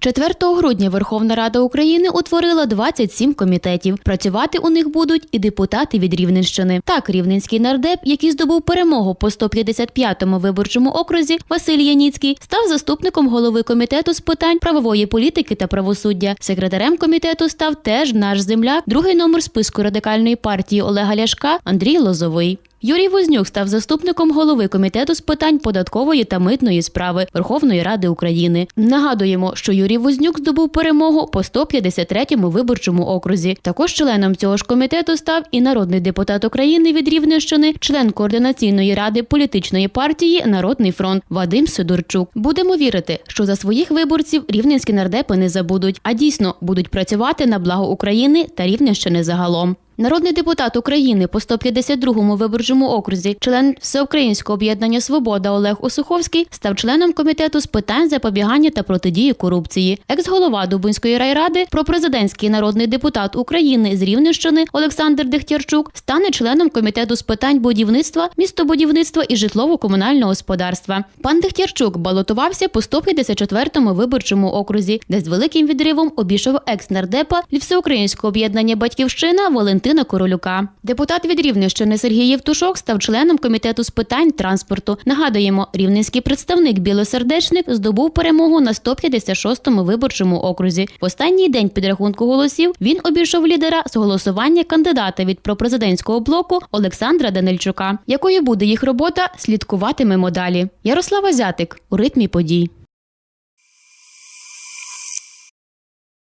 4 грудня Верховна Рада України утворила 27 комітетів. Працювати у них будуть і депутати від Рівненщини. Так, рівненський нардеп, який здобув перемогу по 155-му виборчому окрузі, Василь Яніцький, став заступником голови комітету з питань правової політики та правосуддя. Секретарем комітету став теж наш земляк, другий номер списку радикальної партії Олега Ляшка Андрій Лозовий. Юрій Вознюк став заступником голови комітету з питань податкової та митної справи Верховної Ради України. Нагадуємо, що Юрій Вознюк здобув перемогу по 153-му виборчому окрузі. Також членом цього ж комітету став і народний депутат України від Рівненщини, член координаційної ради політичної партії Народний фронт Вадим Сидорчук. Будемо вірити, що за своїх виборців рівненські нардепи не забудуть, а дійсно будуть працювати на благо України та Рівненщини загалом. Народний депутат України по 152-му виборчому окрузі, член Всеукраїнського об'єднання Свобода Олег Осуховський став членом комітету з питань запобігання та протидії корупції. Екс-голова Дубинської райради, пропрезидентський народний депутат України з Рівненщини Олександр Дехтярчук стане членом комітету з питань будівництва, містобудівництва і житлово-комунального господарства. Пан Дехтярчук балотувався по 154-му виборчому окрузі, де з великим відривом обійшов екс-нардепа від Всеукраїнського об'єднання Батьківщина Валентина Королюка. Депутат від Рівненщини Сергій Євтушок став членом комітету з питань транспорту. Нагадуємо, рівненський представник Білосердечник здобув перемогу на 156-му виборчому окрузі. В останній день підрахунку голосів він обійшов лідера з голосування кандидата від пропрезидентського блоку Олександра Данильчука. Якою буде їх робота, слідкуватимемо далі. Ярослава Зятик у ритмі подій.